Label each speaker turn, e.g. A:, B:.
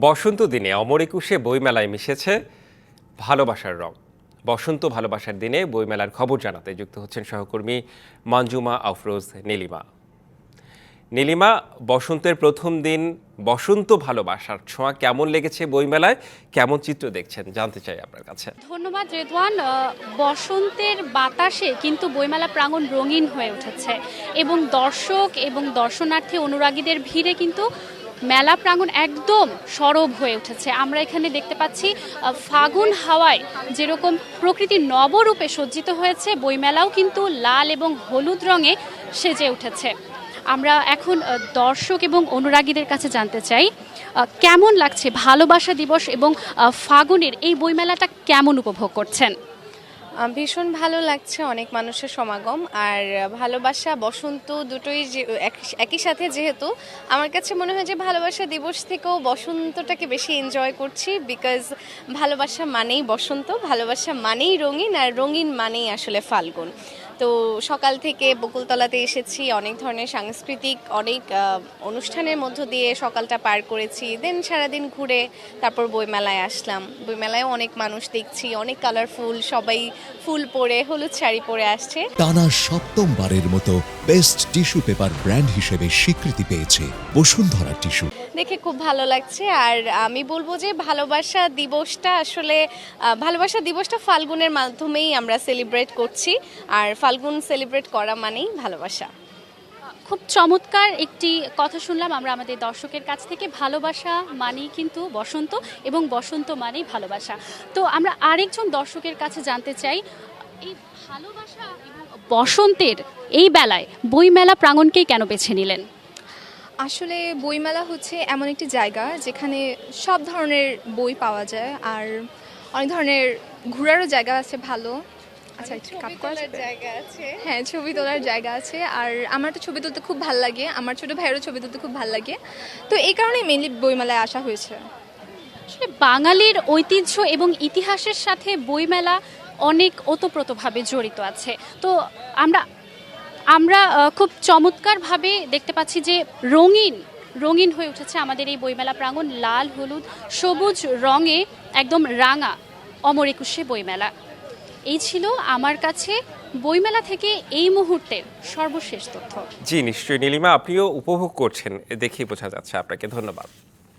A: বসন্ত দিনে অমর একুশে বইমেলায় মিশেছে ভালোবাসার রং। বসন্ত ভালোবাসার দিনে বইমেলার খবর জানাতে যুক্ত হচ্ছেন সহকর্মী মঞ্জুমা আফরোজ নীলিমা। নীলিমা, বসন্তের প্রথম দিন বসন্ত ভালোবাসার ছোঁয়া কেমন লেগেছে বইমেলায়? কেমন চিত্র দেখছেন? জানতে চাই আপনার কাছে।
B: ধন্যবাদ, রেদওয়ান। বসন্তের বাতাসে কিন্তু বইমেলা প্রাঙ্গণ রঙিন হয়ে উঠেছে। এবং দর্শক এবং দর্শনার্থী, অনুরাগীদের ভিড়ে কিন্তু মেলা প্রাঙ্গণ একদম সরব হয়ে উঠেছে। আমরা এখানে দেখতে পাচ্ছি ফাগুন হাওয়ায় যেরকম প্রকৃতি নবরূপে সজ্জিত হয়েছে, বইমেলাও কিন্তু লাল এবং হলুদ রঙে সেজে উঠেছে। আমরা এখন দর্শক এবং অনুরাগীদের কাছে জানতে চাই কেমন লাগছে ভালোবাসা দিবস এবং ফাগুনের এই বইমেলাটা কেমন উপভোগ করছেন?
C: ভীষণ ভালো লাগছে অনেক মানুষের সমাগম আর ভালোবাসা, বসন্ত দুটোই যে এক- একই সাথে যেহেতু, আমার কাছে মনে হয় যে ভালোবাসা দিবস থেকেও বসন্তটাকে বেশি এনজয় করছি বিকজ ভালোবাসা মানেই বসন্ত, ভালোবাসা মানেই রঙিন আর রঙিন মানেই আসলে ফাল্গুন। তো সকাল থেকে বকুলতলাতে এসেছি, অনেক ধরনের সাংস্কৃতিক, অনেক অনুষ্ঠানের মধ্য দিয়ে সকালটা পার করেছি। দেন সারাদিন ঘুরে তারপর বইমেলায় আসলাম। বইমেলায় অনেক মানুষ দেখছি, অনেক কালারফুল সবাই ফুল পরে, হলুদ শাড়ি পরে আসছে।
D: টানা সপ্তমবারের মতো বেস্ট টিস্যু পেপার ব্র্যান্ড হিসেবে স্বীকৃতি পেয়েছে বসুন্ধরা টিস্যু
C: দেখে খুব ভালো লাগছে। আর আমি বলব যে ভালোবাসা দিবসটা আসলে ভালোবাসা দিবসটা ফাল্গুনের মাধ্যমেই আমরা সেলিব্রেট করছি। আর ফাল্গুন সেলিব্রেট করা মানেই ভালোবাসা।
B: খুব চমৎকার একটি কথা শুনলাম আমরা আমাদের দর্শকের কাছ থেকে, ভালোবাসা মানেই কিন্তু বসন্ত এবং বসন্ত মানেই ভালোবাসা। তো আমরা আরেকজন দর্শকের কাছে জানতে চাই, এই ভালোবাসা এবং বসন্তের এই বেলায় বইমেলা প্রাঙ্গণকেই কেন বেছে নিলেন?
E: আসলে বইমেলা হচ্ছে এমন একটি জায়গা যেখানে সব ধরনের বই পাওয়া যায় আর অনেক ধরনের ঘোরারও জায়গা আছে ভালো। আচ্ছা কাপ
C: জায়গা আছে।
E: হ্যাঁ ছবি তোলার জায়গা আছে আর আমার তো ছবি তুলতে খুব ভালো লাগে আমার ছোট ভাইয়েরও ছবি তুলতে খুব ভালো লাগে। তো এই কারণেই মেনলি বইমেলায় আসা হয়েছে।
B: আসলে বাঙালির ঐতিহ্য এবং ইতিহাসের সাথে বইমেলা অনেক ওতপ্রোতভাবে জড়িত আছে। তো আমরা আমরা খুব চমৎকারভাবে দেখতে পাচ্ছি যে রঙিন রঙিন হয়ে উঠেছে আমাদের এই বইমেলা প্রাঙ্গণ। লাল, হলুদ, সবুজ রঙে একদম রাঙা অমর একুশে বইমেলা। এই ছিল আমার কাছে বইমেলা থেকে এই মুহূর্তে সর্বশেষ তথ্য।
A: জি, নিশ্চয়ই। নীলিমা, আপনিও উপভোগ করছেন দেখেই বোঝা যাচ্ছে। আপনাকে ধন্যবাদ।